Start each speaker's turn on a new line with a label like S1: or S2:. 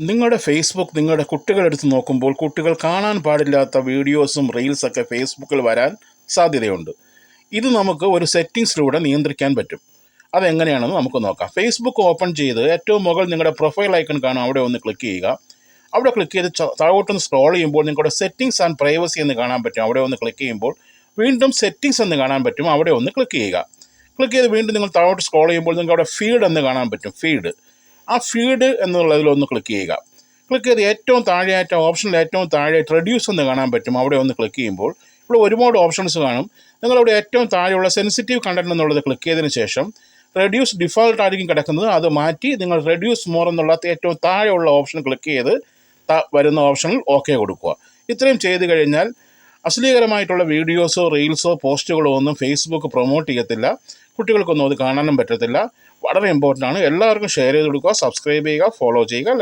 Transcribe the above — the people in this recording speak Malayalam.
S1: നിങ്ങളുടെ ഫേസ്ബുക്ക് നിങ്ങളുടെ കുട്ടികളെടുത്ത് നോക്കുമ്പോൾ കുട്ടികൾ കാണാൻ പാടില്ലാത്ത വീഡിയോസും റീൽസൊക്കെ ഫേസ്ബുക്കിൽ വരാൻ സാധ്യതയുണ്ട്. ഇത് നമുക്ക് ഒരു സെറ്റിങ്സിലൂടെ നിയന്ത്രിക്കാൻ പറ്റും. അതെങ്ങനെയാണെന്ന് നമുക്ക് നോക്കാം. ഫേസ്ബുക്ക് ഓപ്പൺ ചെയ്ത് ഏറ്റവും മുകളിൽ നിങ്ങളുടെ പ്രൊഫൈൽ ഐക്കൺ കാണാം. അവിടെ ഒന്ന് ക്ലിക്ക് ചെയ്യുക. അവിടെ ക്ലിക്ക് ചെയ്ത് താഴോട്ടൊന്ന് സ്ക്രോൾ ചെയ്യുമ്പോൾ നിങ്ങളുടെ സെറ്റിങ്സ് ആൻഡ് പ്രൈവസി എന്ന് കാണാൻ പറ്റും. അവിടെ ഒന്ന് ക്ലിക്ക് ചെയ്യുമ്പോൾ വീണ്ടും സെറ്റിങ്സ് എന്ന് കാണാൻ പറ്റും. അവിടെ ഒന്ന് ക്ലിക്ക് ചെയ്യുക. ക്ലിക്ക് ചെയ്ത് വീണ്ടും നിങ്ങൾ താഴോട്ട് സ്ക്രോൾ ചെയ്യുമ്പോൾ നിങ്ങൾക്ക് അവിടെ ഫീഡ് എന്ന് കാണാൻ പറ്റും. ഫീഡ് ആ ഫീഡ് എന്നുള്ളതിലൊന്ന് ക്ലിക്ക് ചെയ്യുക. ക്ലിക്ക് ചെയ്ത് ഏറ്റവും താഴെയായിട്ട് ഓപ്ഷനിൽ ഏറ്റവും താഴെ റെഡ്യൂസ് എന്ന് കാണാൻ പറ്റും. അവിടെ ഒന്ന് ക്ലിക്ക് ചെയ്യുമ്പോൾ ഇവിടെ ഒരുപാട് ഓപ്ഷൻസ് കാണും. നിങ്ങളവിടെ ഏറ്റവും താഴെയുള്ള സെൻസിറ്റീവ് കണ്ടന്റ് എന്നുള്ളത് ക്ലിക്ക് ചെയ്തതിന് ശേഷം റെഡ്യൂസ് ഡിഫോൾട്ട് ആയിരിക്കും കിടക്കുന്നത്. അത് മാറ്റി നിങ്ങൾ റെഡ്യൂസ് മോർ എന്നുള്ള ഏറ്റവും താഴെയുള്ള ഓപ്ഷൻ ക്ലിക്ക് ചെയ്ത് വരുന്ന ഓപ്ഷനിൽ ഓക്കെ കൊടുക്കുക. ഇത്രയും ചെയ്ത് കഴിഞ്ഞാൽ അശ്ലീകരമായിട്ടുള്ള വീഡിയോസോ റീൽസോ പോസ്റ്റുകളോ ഒന്നും ഫേസ്ബുക്ക് പ്രൊമോട്ട് ചെയ്യത്തില്ല. കുട്ടികൾക്കൊന്നും അത് കാണാനും പറ്റത്തില്ല. വളരെ ഇമ്പോർട്ടന്റ് ആണ്. എല്ലാവർക്കും ഷെയർ ചെയ്ത് കൊടുക്കുക സബ്സ്ക്രൈബ് ചെയ്യുക ഫോളോ ചെയ്യുക.